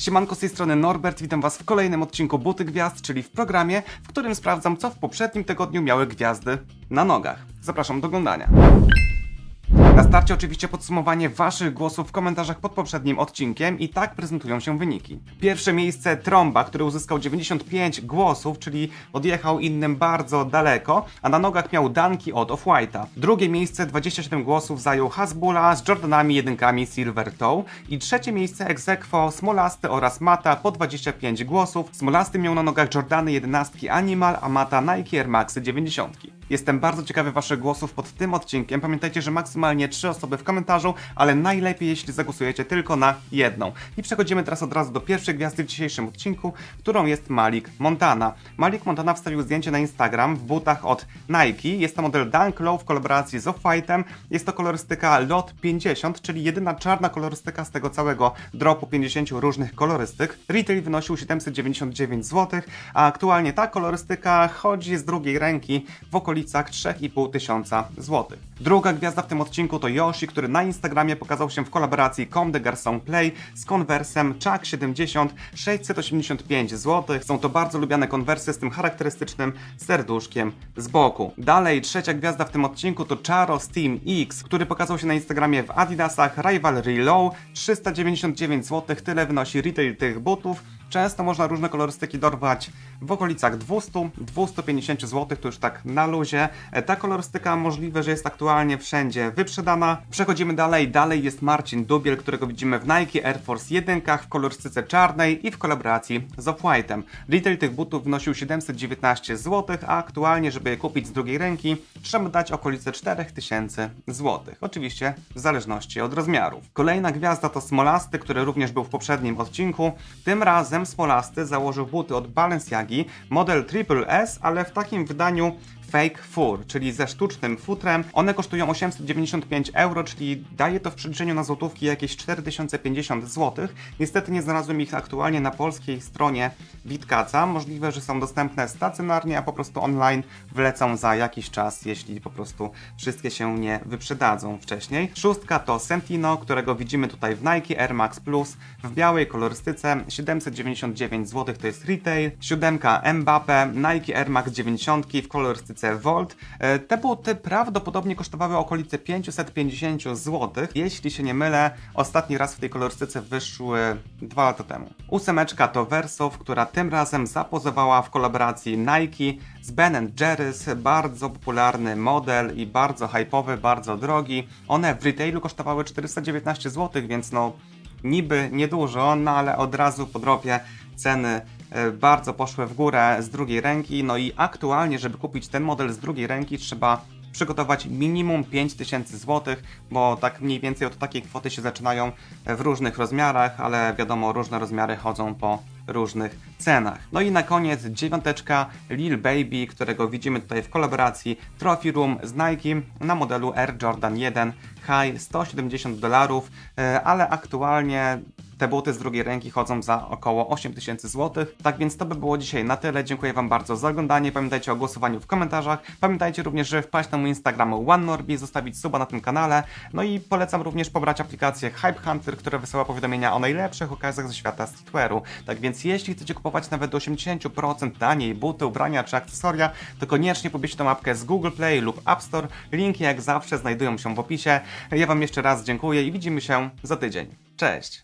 Siemanko z tej strony Norbert, witam was w kolejnym odcinku Buty Gwiazd, czyli w programie, w którym sprawdzam, co w poprzednim tygodniu miały gwiazdy na nogach. Zapraszam do oglądania. Na starcie oczywiście podsumowanie waszych głosów w komentarzach pod poprzednim odcinkiem i tak prezentują się wyniki. Pierwsze miejsce Tromba, który uzyskał 95 głosów, czyli odjechał innym bardzo daleko, a na nogach miał Danki od Off-White'a. Drugie miejsce 27 głosów zajął Hasbula z Jordanami jedynkami Silver Toe i trzecie miejsce Exequo Smolasty oraz Mata po 25 głosów. Smolasty miał na nogach Jordany 11 Animal, a Mata Nike Air Maxy 90. Jestem bardzo ciekawy Waszych głosów pod tym odcinkiem. Pamiętajcie, że maksymalnie 3 osoby w komentarzu, ale najlepiej jeśli zagłosujecie tylko na jedną. I przechodzimy teraz od razu do pierwszej gwiazdy w dzisiejszym odcinku, którą jest Malik Montana. Malik Montana wstawił zdjęcie na Instagram w butach od Nike. Jest to model Dunk Low w kolaboracji z Off-White'em. Jest to kolorystyka LOT 50, czyli jedyna czarna kolorystyka z tego całego dropu 50 różnych kolorystyk. Retail wynosił 799 zł, a aktualnie ta kolorystyka chodzi z drugiej ręki w okolicach 3,5 tysiąca złotych. Druga gwiazda w tym odcinku to Yoshi, który na Instagramie pokazał się w kolaboracji Comme des Garçons Play z konwersem Chuck 70 685 zł. Są to bardzo lubiane konwersy z tym charakterystycznym serduszkiem z boku. Dalej, trzecia gwiazda w tym odcinku to Charo Steam X, który pokazał się na Instagramie w Adidasach Rivalry Low 399 zł. Tyle wynosi retail tych butów. Często można różne kolorystyki dorwać w okolicach 200-250 zł, to już tak na luzie. E, Ta kolorystyka możliwe, że jest aktualnie wszędzie wyprzedana. Przechodzimy dalej. Dalej jest Marcin Dubiel, którego widzimy w Nike Air Force 1 w kolorystyce czarnej i w kolaboracji z Off-White'em. Retail tych butów wynosił 719 zł, a aktualnie, żeby je kupić z drugiej ręki, trzeba dać okolice 4000 zł. Oczywiście w zależności od rozmiarów. Kolejna gwiazda to Smolasty, który również był w poprzednim odcinku. Tym razem Smolasty założył buty od Balenciagi, model Triple S, ale w takim wydaniu fake fur, czyli ze sztucznym futrem. One kosztują 895 euro, czyli daje to w przeliczeniu na złotówki jakieś 4050 zł. Niestety nie znalazłem ich aktualnie na polskiej stronie Witkaca. Możliwe, że są dostępne stacjonarnie, a po prostu online wlecą za jakiś czas, jeśli po prostu wszystkie się nie wyprzedadzą wcześniej. Szóstka to Sentino, którego widzimy tutaj w Nike Air Max Plus w białej kolorystyce 799 zł to jest retail. Siódemka Mbappe, Nike Air Max 90 w kolorystyce Volt. E, Te buty prawdopodobnie kosztowały okolice 550 zł. Jeśli się nie mylę, ostatni raz w tej kolorystyce wyszły dwa lata temu. Ósemeczka to Versof, która tym razem zapozowała w kolaboracji Nike z Ben Jerry's. Bardzo popularny model i bardzo hype'owy, bardzo drogi. One w retailu kosztowały 419 zł, więc no niby niedużo, no ale od razu po dropie ceny bardzo poszły w górę z drugiej ręki. No i aktualnie, żeby kupić ten model z drugiej ręki, trzeba przygotować minimum 5000 zł, bo tak mniej więcej od takiej kwoty się zaczynają w różnych rozmiarach, ale wiadomo, różne rozmiary chodzą po różnych cenach. No i na koniec dziewiąteczka Lil Baby, którego widzimy tutaj w kolaboracji Trophy Room z Nike na modelu Air Jordan 1 High 170 dolarów, e, ale aktualnie te buty z drugiej ręki chodzą za około 8000 zł. Tak więc to by było dzisiaj na tyle. Dziękuję Wam bardzo za oglądanie. Pamiętajcie o głosowaniu w komentarzach. Pamiętajcie również, że wpaść na mój Instagram OneNorbi, zostawić suba na tym kanale. No i polecam również pobrać aplikację Hype Hunter, która wysyła powiadomienia o najlepszych okazjach ze świata streetwearu. Tak więc jeśli chcecie kupować nawet do 80% taniej buty, ubrania czy akcesoria, to koniecznie pobierzcie tą apkę z Google Play lub App Store. Linki jak zawsze znajdują się w opisie. Ja Wam jeszcze raz dziękuję i widzimy się za tydzień. Cześć!